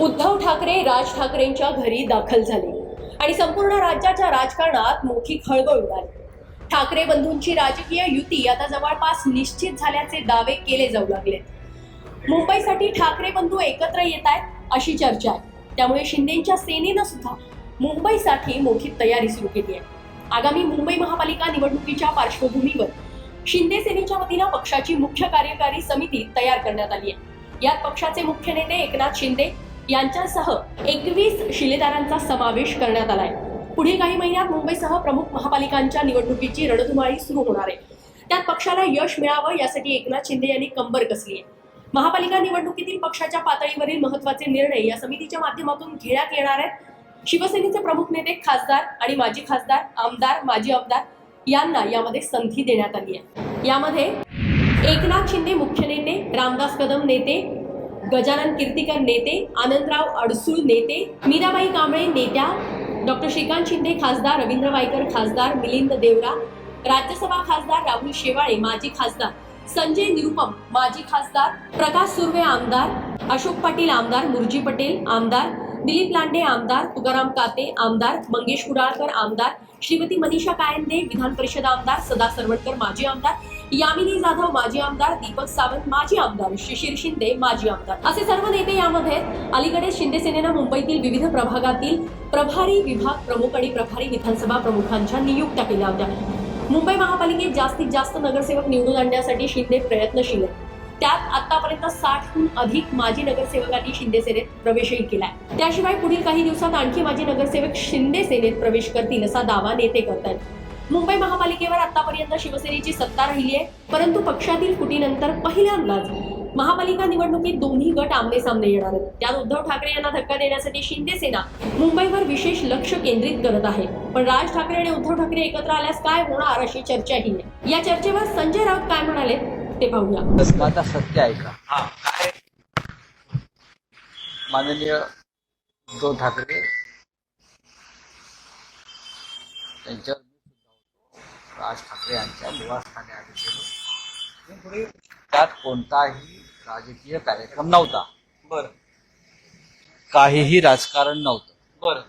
उद्धव ठाकरे राज ठाकरेंच्या घरी दाखल झाले. आणि संपूर्ण राज्याच्या राजकारणात मोठी खळबळ उडाली. ठाकरे बंधूंची राजकीय युती आता जवळपास निश्चित झाल्याचे दावे केले जाऊ लागलेत मुंबईसाठी ठाकरे बंधू एकत्र येत आहेत अशी चर्चा आहे. त्यामुळे शिंदेच्या सेनेनं सुद्धा मुंबईसाठी मोठी तयारी सुरू केली आहे. आगामी मुंबई महापालिका निवडणुकीच्या पार्श्वभूमीवर शिंदे सेनेच्या वतीनं पक्षाची मुख्य कार्यकारी समिती तयार करण्यात आली आहे. यात पक्षाचे मुख्य नेते एकनाथ शिंदे यांच्यासह एकवीस शिलेदारांचा समावेश करण्यात आलाय. पुढील काही महिन्यात मुंबईसह प्रमुख महापालिकांच्या निवडणुकीची रणधुमाळी सुरू होणार आहे. त्यात पक्षाला यश मिळावं यासाठी एकनाथ शिंदे यांनी कंबर कसली आहे. महापालिका निवडणुकीतील पक्षाच्या पातळीवरील महत्त्वाचे निर्णय या समितीच्या माध्यमातून घेण्यात येणार आहेत. शिवसेनेचे प्रमुख नेते खासदार आणि माजी खासदार आमदार माजी आमदार यांना यामध्ये संधी देण्यात आली आहे. यामध्ये एकनाथ शिंदे मुख्य नेते रामदास कदम नेते गजानन कीर्तिकर नेते आनंदराव अडसूळ नेते मीराबाई कांबळे नेत्या डॉक्टर श्रीकांत शिंदे खासदार रवींद्र वायकर खासदार मिलिंद देवरा राज्यसभा खासदार राहुल शेवाळे माजी खासदार संजय निरुपम माजी खासदार प्रकाश सुर्वे आमदार अशोक पाटील आमदार मुरजी पटेल आमदार दिलीप लांडे आमदार तुकाराम काते आमदार मंगेश कुडाळकर आमदार श्रीमती मनीषा कायंदे विधान परिषद आमदार सदा सरवटकर माजी आमदार यामिनी जाधव माजी आमदार दीपक सावंत माजी आमदार शिशिर शिंदे माजी आमदार असे सर्व नेते यामध्ये आहेत. अलीकडे शिंदे सेनेनं मुंबईतील विविध प्रभागातील प्रभारी विभाग प्रमुख आणि प्रभारी विधानसभा प्रमुखांच्या नियुक्त्या केल्या होत्या मुंबई महापालिकेत जास्तीत जास्त नगरसेवक निवडून आणण्यासाठी शिंदे प्रयत्नशील आहेत त्यात आतापर्यंत साठहून अधिक माजी नगरसेवकांनी शिंदे सेनेत प्रवेशही केलाय. त्याशिवाय पुढील काही दिवसात आणखी माजी नगरसेवक शिंदे सेनेत प्रवेश करतील असा दावा नेते करतात. मुंबई महापालिकेवर आतापर्यंत शिवसेनेची सत्ता राहिली आहे परंतु पक्षातील फुटीनंतर पहिल्यांदाच महापालिका निवडणुकीत दोन्ही गट आमने सामने येणार आहेत. त्यात उद्धव ठाकरे यांना धक्का देण्यासाठी शिंदे सेना मुंबईवर विशेष लक्ष केंद्रित करत आहे. पण राज ठाकरे आणि उद्धव ठाकरे एकत्र आल्यास काय होणार अशी चर्चाही आहे या चर्चेवर संजय राऊत काय म्हणाले? ते पाहूया सत्य आहे का? हा काय? माननीय उद्धव ठाकरे त्यांच्यावर मी सुद्धा होतो राज ठाकरे यांच्या निवासस्थानी आम्ही गेलो. त्यात कोणताही राजकीय कार्यक्रम नव्हता. बर. काहीही राजकारण नव्हतं. बर.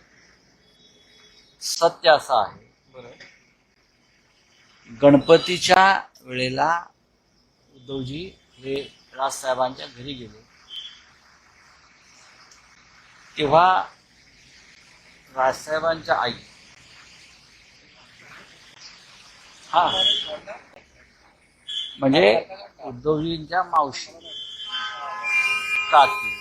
सत्य असं आहे. बर. गणपतीच्या वेळेला उद्धवजी हे राजसाहेबांच्या घरी गेले. तेव्हा राजसाहेबांच्या आई हा. म्हणजे उद्धवजींच्या मावशी काकी.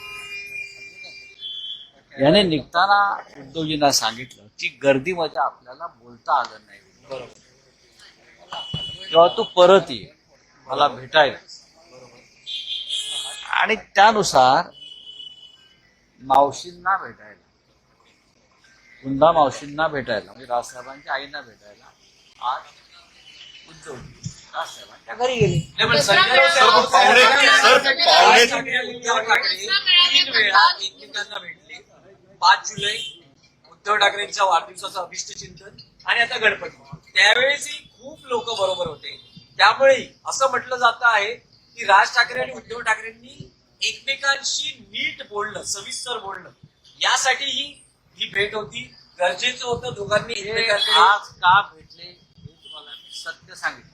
याने निघताना उद्धवजींना सांगितलं की गर्दीमध्ये आपल्याला बोलता आलं नाही. बरोबर तेव्हा तू परत ये. मला भेटायला. आणि त्यानुसार मावशींना भेटायला. कुंदा मावशींना भेटायला. म्हणजे राजसाहेबांच्या आईना भेटायला. आज उद्धव राजसाहेबांच्या घरी गेले. ठाकरे पाच जुलै उद्धव ठाकरेंच्या वाढदिवसाचं अभिष्ट चिंतन आणि आता गणपती. त्यावेळेसही खूप लोक बरोबर होते. त्यामुळे असं म्हटलं जात आहे की राज ठाकरे आणि उद्धव ठाकरेंनी एकमेकांशी नीट बोलणं सविस्तर बोलणं यासाठी ही ही भेट होती. गरजेचं होतं दोघांनी हे आज का भेटले हे तुम्हाला मी सत्य सांगितलं.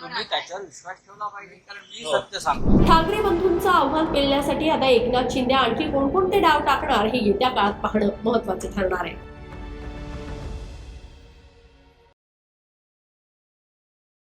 तुम्ही. त्याच्यावर विश्वास ठेवला पाहिजे कारण मी सत्य सांगतो ठाकरे बंधूंचं आव्हान पेलण्यासाठी आता एकनाथ शिंदे आणखी कोणकोणते डाव टाकणार हे येत्या काळात पाहणं महत्त्वाचे ठरणार आहे.